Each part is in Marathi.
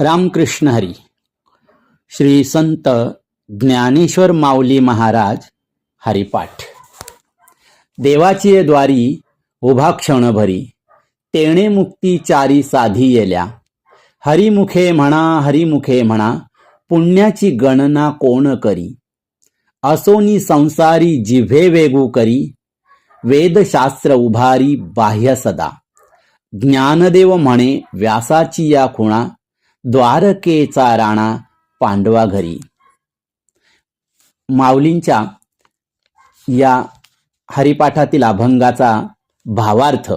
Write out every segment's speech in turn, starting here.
रामकृष्ण हरी। श्री संत ज्ञानेश्वर माऊली महाराज हरिपाठ। देवाची द्वारी उभा क्षणभरी तेणे मुक्ती चारी साधी येल्या। हरिमुखे म्हणा हरिमुखे म्हणा पुण्याची गणना कोण करी? असोनी संसारी जिव्हे वेगू करी। वेदशास्त्र उभारी बाह्य सदा। ज्ञानदेव म्हणे व्यासाची या खुणा द्वारकेचा राणा पांडवा घरी. माऊलींच्या या हरिपाठातील अभंगाचा भावार्थ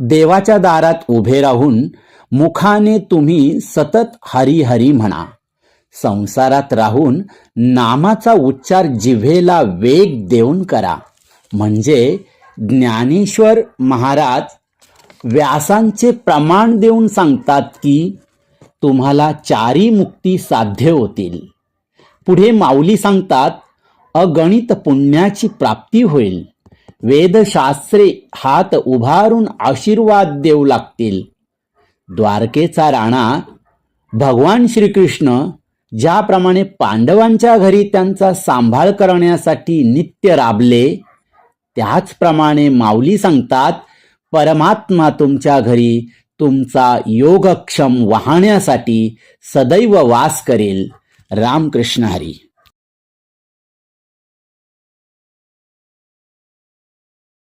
देवाच्या दारात उभे राहून मुखाने तुम्ही सतत हरी हरी म्हणा. संसारात राहून नामाचा उच्चार जिव्हेला वेग देऊन करा. म्हणजे ज्ञानेश्वर महाराज व्यासांचे प्रमाण देऊन सांगतात की तुम्हाला चारी मुक्ती साध्य होतील. पुढे माऊली सांगतात अगणित पुण्याची प्राप्ती होईल. वेदशास्त्रे हात उभारून आशीर्वाद देऊ लागतील. द्वारकेचा राणा भगवान श्रीकृष्ण ज्याप्रमाणे पांडवांच्या घरी त्यांचा सांभाळ करण्यासाठी नित्य राबले त्याचप्रमाणे माऊली सांगतात परमात्मा तुमच्या घरी तुमचा योगक्षम वाहण्यासाठी सदैव वास करेल. रामकृष्ण हरी.